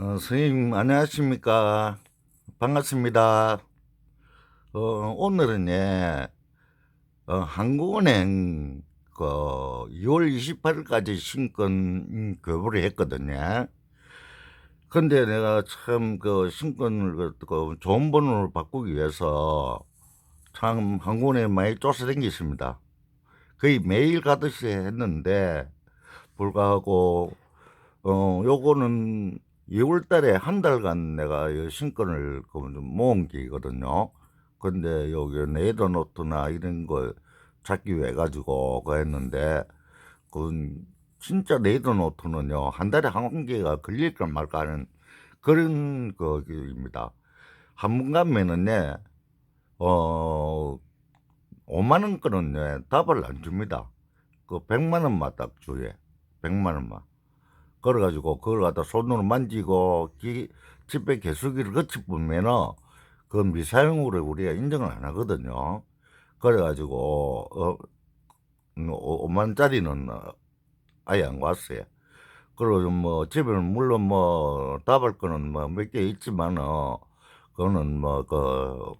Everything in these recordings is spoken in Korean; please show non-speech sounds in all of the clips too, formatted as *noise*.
어, 선생님 안녕하십니까? 반갑습니다. 어, 오늘은 예, 어, 한국은행 그 2월 28일까지 신권 음, 교부를 했거든요. 근데 내가 참 그 신권을 그, 그 좋은 번호로 바꾸기 위해서 참 한국은행에 많이 쫓아다녔습니다. 거의 매일 가듯이 했는데 불구하고 어 요거는 2월 달에 한 달간 내가 이 신권을 그 모은 게거든요. 근데 여기 네더노트나 이런 거 찾기 위해 가지고 그 했는데 그 진짜 네더노트는요 한 달에 한 개가 걸릴까 말까 하는 그런 거입니다. 한 번 가면은요 어 5만 원권은 답을 안 줍니다. 그 100만 원만 딱 주예. 100만 원만. 그래가지고 그걸 갖다 손으로 만지고 기, 집회 개수기를 거치 보면은 그 미사용으로 우리가 인정을 안 하거든요. 그래가지고 어, 5만짜리는 아예 안 왔어요. 그리고 뭐 집에는 물론 뭐 답할 거는 뭐 몇 개 있지만은 그거는 뭐그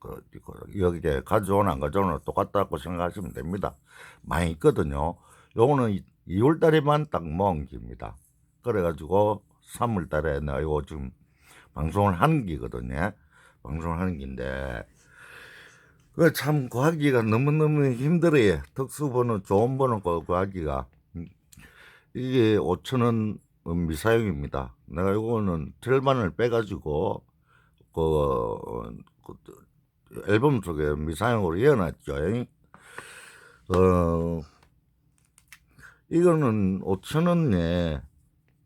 그, 그, 여기에 가져오나 안 가져오나 똑같다고 생각하시면 됩니다. 많이 있거든요. 요거는 2월 달에만 딱 모은 겁니다. 그래가지고 3월 달에 나 이거 지금 방송을 하는 기거든요. 방송을 하는 긴데, 그 참 구하기가 너무너무 힘들어요. 특수번호, 좋은 번호 구- 구하기가. 이게 5천원 미사용입니다. 내가 이거는 절반을 빼가지고, 그, 그 앨범 속에 미사용으로 이어놨죠. 어, 이거는 5천 원에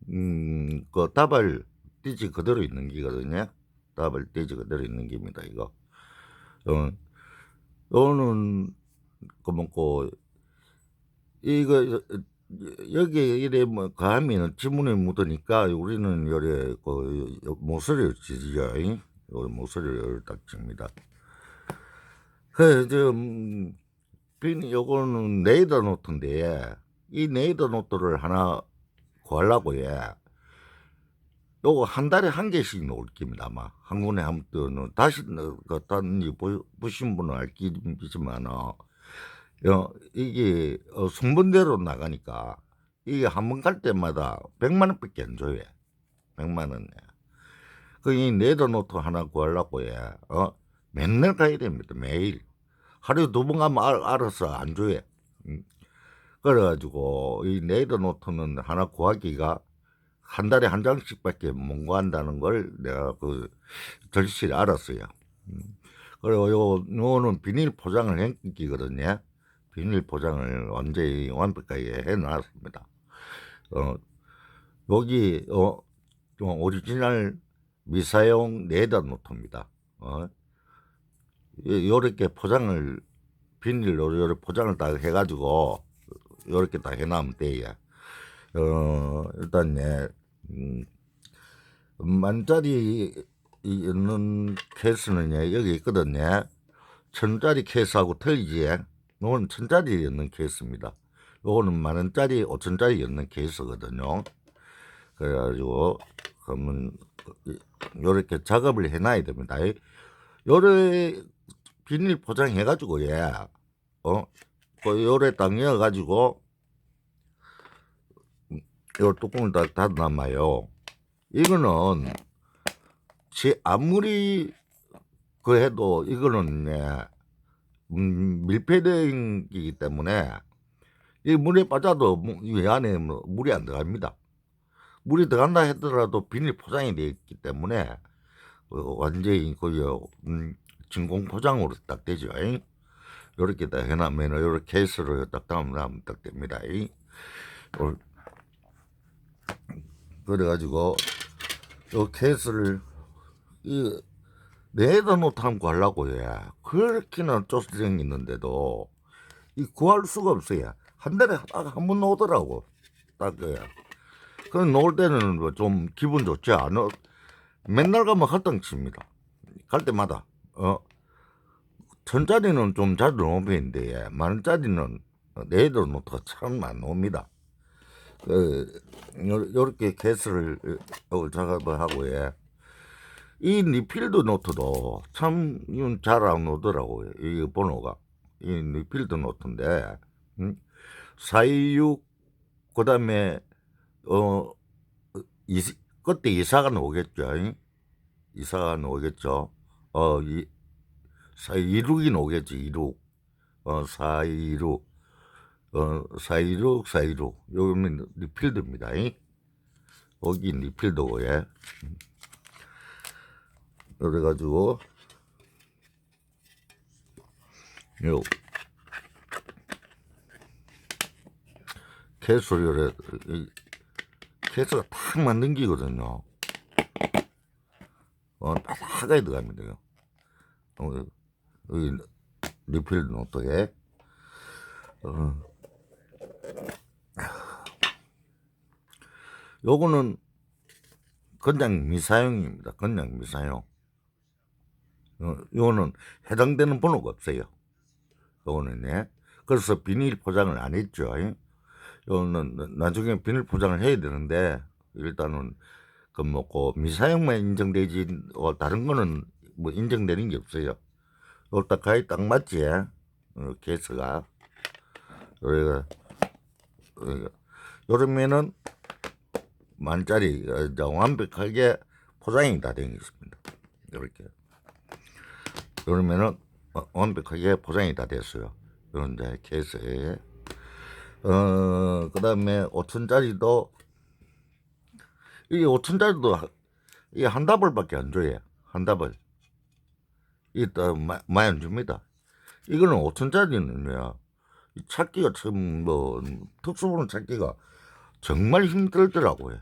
음, 그 다발 띠지 그대로 있는 기거든요. 다발 띠지 그대로 있는 기입니다. 이거. 어, 요거는 그 뭐고 이거 여기 이래 뭐 가하면 지문에 묻으니까 우리는 요래 그 모서리를 지지요. 요 모서리를 딱 칩니다. 그 지금 빈 요거는 네이더 노트인데 이 네이더 노트를 하나 구하려고 해. 요거 한 달에 한 개씩 놓을 겁니다, 아마. 한 군에 한 번은 다시, 그, 딴, 보신 분은 알겠지만, 어, 이게, 어, 순번대로 나가니까, 이게 한 번 갈 때마다 100만원 밖에 안 줘요. 100만원. 그, 이 네이더 노트 하나 구하려고 해. 어, 맨날 가야 됩니다, 매일. 하루에 두 번 가면 알, 알아서 안 줘요. 음. 그래가지고 이 노트는 하나 구하기가 한 달에 한 장씩밖에 못 구한다는 걸 내가 그 절실히 알았어요. 음. 그리고 요 요는 비닐 포장을 했기거든요. 비닐 포장을 완전히 완벽하게 해놨습니다. 어 여기 어좀 오리지널 미사용 네이더 노트입니다. 어 요렇게 포장을 비닐로 요렇게 포장을 딱 해가지고 요렇게 딱 해놓으면 돼요. 어, 일단, 예, 음, 만짜리 있는 케이스는 예, 여기 있거든 요. 천짜리 케이스하고 틀리지. 요거는 천짜리 있는 케이스입니다. 요거는 만원짜리, 오천짜리 있는 케이스거든요. 그래가지고, 그러면, 요렇게 작업을 해놔야 됩니다. 요래 비닐 포장해가지고, 예, 어, 그 요래 딱 넣어가지고 요 뚜껑을 다 닫아놔요. 이거는 지 아무리 그 해도 이거는 예, 음, 밀폐되기 때문에 이 물에 빠져도 무- 이 안에 뭐 물이 안 들어갑니다. 물이 들어간다 하더라도 비닐 포장이 되어 있기 때문에 어, 완전히 그 음, 진공 포장으로 딱 되죠. 잉? 요렇게 딱 해놓으면 요렇게 케이스로 딱 담으면 딱 됩니다. 그래가지고 요 케이스를 이 내다 놓다는 구하려고 해. 그렇게나 쫓아다니는데도 이 구할 수가 없어요. 한 달에 딱한번 오더라고. 딱 그야. 그 놓을 때는 뭐 좀 기분 좋지 않아. 맨날 가면 헐덩칩니다. 갈 때마다 어 천짜리는 좀 자주 오는 편인데 만원짜리는 내일도 노트가 참안 옵니다. 그, 요- 요렇게 개수를 어, 작업을 하고 예. 이 리필드 노트도 참잘안 오더라고요. 이 번호가. 이 리필드 노트인데, 음? 426, 그 다음에, 어, 이, 그때 이사가 나오겠죠. 잉? 이사가 나오겠죠. 어, 이, 426이 나오겠지, 26. 어, 426. 어, 416, 416. 여기는 리필드입니다. 잉? 여기 리필드고, 예. 그래가지고, 요, 이, 개수가 딱 맞는 기거든요. 어, 바삭하게 들어갑니다. 요. 어, 리필드 노트에, 어, 요거는 그냥 미사용입니다. 그냥 미사용. 어, 요거는 해당되는 번호가 없어요. 요거는 예. 그래서 비닐 포장을 안 했죠. 예. 요거는 나- 나중에 비닐 포장을 해야 되는데 일단은 그 뭐고 미사용만 인정되지 어, 다른 거는 뭐 인정되는 게 없어요. 가히 딱 맞지. 어. 여기가 여기가 요러면은 만짜리 어, 완벽하게 포장이 다 되어 있습니다. 이렇게. 그러면은 어, 완벽하게 포장이 다 됐어요. 이런 이제 케이스에. 어, 그 다음에 5천짜리도, 이게 5천짜리도, 이게 한 다발밖에 안 줘요. 한 다발. 이게 또 마- 많이 안 줍니다. 이거는 5천짜리는요, 찾기가 참, 뭐, 특수번호 찾기가 정말 힘들더라고요.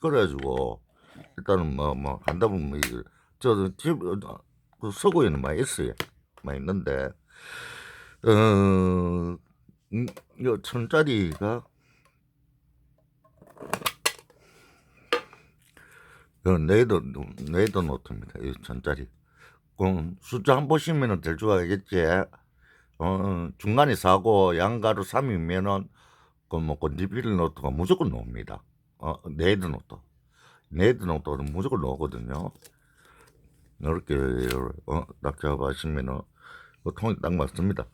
그래가지고, 일단은 뭐, 뭐, 한 다발, 뭐, 이거, 저, 집, 어, 그 서구에는 많이 있어요. 많이 있는데, 어, 음, 요 천짜리가 요 네이더 네이더 노트입니다. 이 천짜리. 그 숫자 한 보시면은 될 줄 알겠지. 어 중간에 사고 양가로 3이면은 그뭐 건디필 노트가 무조건 나옵니다. 어 네이더 노트. 네이더 노트는 무조건 나오거든요. 이렇게 어딱 잡아시면은 그 통이 딱 맞습니다.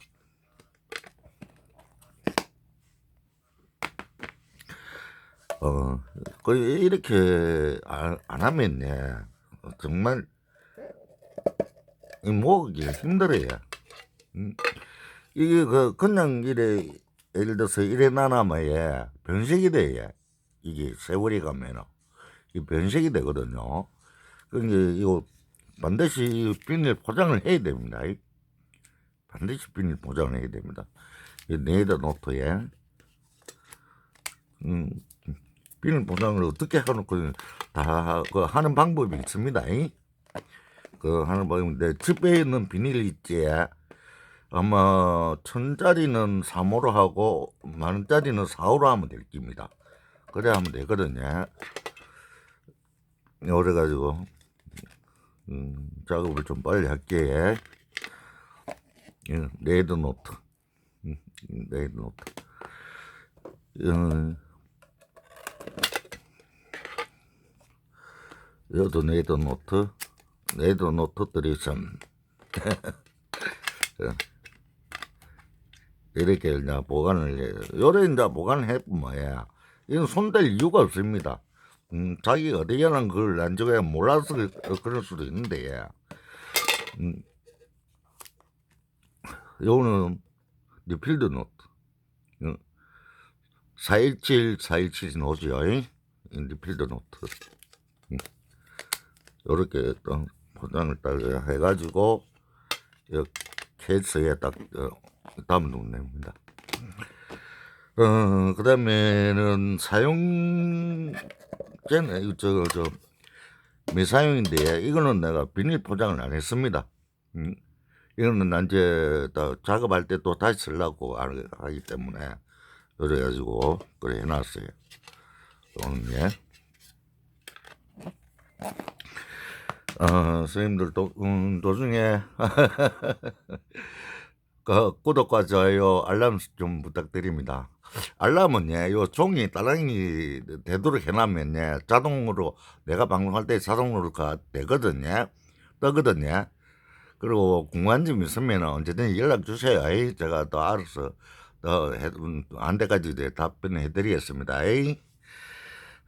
어, 그 이렇게 안, 안 하면 예, 정말 이 모으기 힘들어요. 음, 이게 그 그냥 이래 예를 들어서 이래 나나면 예, 변색이 돼. 예. 이게 세월이 가면은 이 변색이 되거든요. 그러니까 이거 반드시 비닐 포장을 해야 됩니다. 이. 반드시 비닐 포장을 해야 됩니다. 이 네이더 노트에 음, 비닐 포장을 어떻게 해놓고 다 그 하는 방법이 있습니다. 이. 그 하는 방법인데 집에 있는 비닐 있지. 아마 천짜리는 3호로 하고 만원짜리는 4호로 하면 될 겁니다. 그래 하면 되거든요. 그래가지고 음, 작업을 좀 빨리 할게. 예, 레드 노트, 음, 레드 노트. 음, 여도 네이드 노트, 네이드 노트들이 참 이렇게 이제 보관을 해요. 요래 이제 보관을 해보면 뭐야. 이건 손댈 이유가 없습니다. 음, 자기가 어디에는 그걸 안 적어야 몰라서 그- 그럴 수도 있는데, 음, 요거는 리필드 노트. 417, 417 노트요. 이 리필드 노트. 음. 요렇게 또 포장을 딱 해가지고, 요 케이스에 딱, 어, 담으면 됩니다. 어, 그 다음에는 사용, 전, 저, 저, 미사용인데, 이거는 내가 비닐 포장을 안 했습니다. 음, 이거는 난 이제 다 작업할 때 또 다시 쓰려고 하- 하기 때문에, 그래가지고, 그래 해놨어요. 오늘, 예. 어, 선생님들 도, 음, 도중에, *laughs* 그 구독과 좋아요, 알람 좀 부탁드립니다. 알람은 예, 요 종이 따랑이 되도록 해놓으면 예, 자동으로 내가 방송할 때 자동으로 가 되거든요. 뜨거든요. 그리고 궁금한 점 있으면 언제든 연락 주세요. 제가 또 알아서 또 해, 음, 안 돼까지 답변해 드리겠습니다.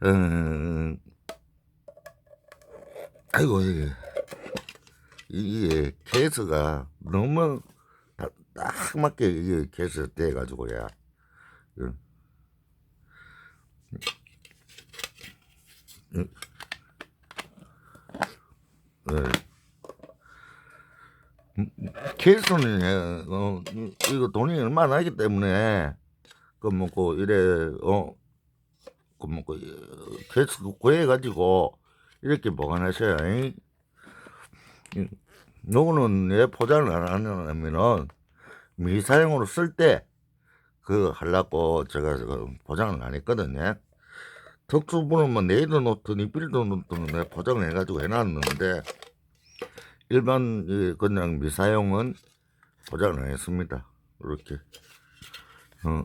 음, 아이고, 이게, 이게 케이스가 너무 딱, 딱 맞게 이게 케이스 돼가지고야. 응. 응. 케이스는 예, 어, 이- 이거 돈이 얼마 나기 때문에 그 뭐고 이래 어그 뭐고 케이스 구해 가지고 이렇게 보관하셔야. 이. 이- 요거는 예 포장을 안 하냐면은 미사용으로 쓸 때 그 하려고 제가 그 포장을 안 했거든요. 특수부는 뭐 네이드 노트, 니필드 노트는 내가 포장을 해가지고 해놨는데 일반 이 그냥 미사용은 포장을 안 했습니다. 이렇게 어.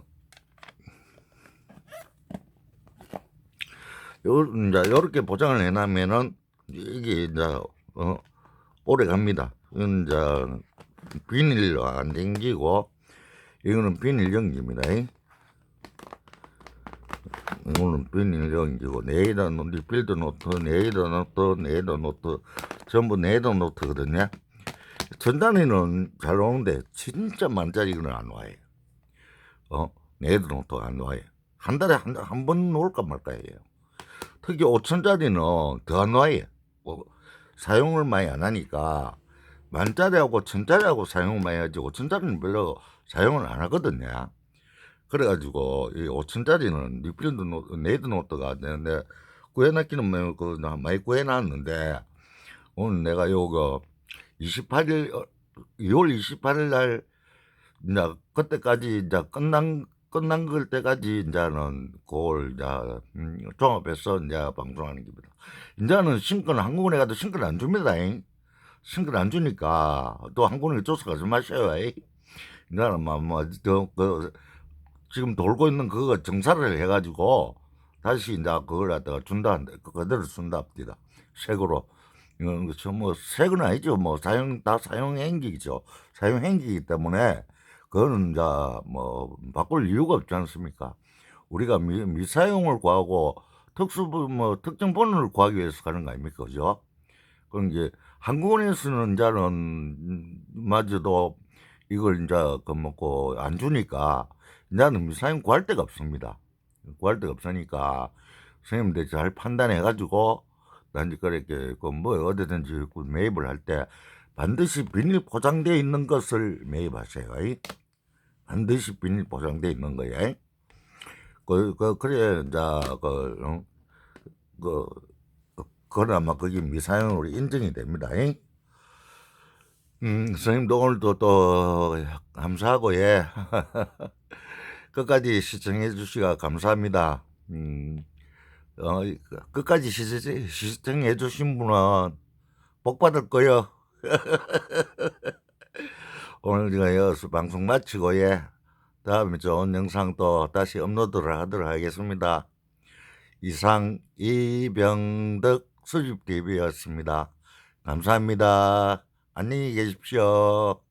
요 이제 요렇게 포장을 해놓으면은 이게 이제 어 오래 갑니다. 이건 이제 비닐로 안 당기고 이거는 비닐 연기입니다. 이거는 비닐 연기고 네이더 노트, 필드 노트, 네이더 노트, 네이더 노트 전부 네이더 노트거든요. 전단위는 잘 오는데 진짜 만짜리는 안 와요. 어 네이더 노트가 안 와요. 한 달에 한번 올까 말까예요. 특히 5천짜리는 더안 와요. 뭐 사용을 많이 안 하니까 만짜리하고 천짜리하고 사용을 많이 하지 5천짜리는 별로 사용을 안 하거든요. 그래가지고 이 5천짜리는 리필드 노트, 네이드 노트가 내, 내 구해놨기는 뭐, 그, 나 많이 구해놨는데 오늘 내가 요거 28일 2월 28일 날 이제 그때까지 이제 끝난 끝난 걸 때까지 이제는 그걸 이제 음, 종합해서 이제 방송하는 겁니다. 이제는 신권 한국은에 가도 신권 안 줍니다. 잉. 신권 안 주니까 또 한국은에 쫓아가지 마셔요. 잉. 이제는 뭐뭐그 지금 돌고 있는 그거 정사를 해가지고 다시 이제 그걸 갖다가 준다 그대로 준답니다. 색으로 이건 그쵸 뭐 색은 아니죠. 뭐 사용 다 사용 행기죠. 사용 행기이기 때문에 그거는 이제 뭐 바꿀 이유가 없지 않습니까? 우리가 미, 미사용을 구하고 특수부 뭐 특정 번호를 구하기 위해서 가는 거 아닙니까, 그죠? 그럼 이제 한국원에서는 이제는 마저도 이걸 이제 그 먹고 안 주니까 이제는 미사용 구할 데가 없습니다. 구할 데가 없으니까 선생님들 잘 판단해 가지고 단지 그렇게 그뭐 어디든지 그 매입을 할 때 반드시 비닐 포장되어 있는 것을 매입하세요. 이. 반드시 비닐 포장되어 있는 거예요. 그, 그, 그래, 이제, 그, 어? 그, 그, 그나마 그게 미사용으로 인정이 됩니다. 이. 음, 선생님도 오늘도 또 감사하고, 예. *laughs* 끝까지 시청해 주시가 감사합니다. 음, 어, 끝까지 시, 시청해 주신 분은 복 받을 거요. *laughs* 오늘 제가 여기서 방송 마치고, 예. 다음에 좋은 영상 또 다시 업로드를 하도록 하겠습니다. 이상 이병덕 수집TV였습니다. 감사합니다. 안녕히 계십시오.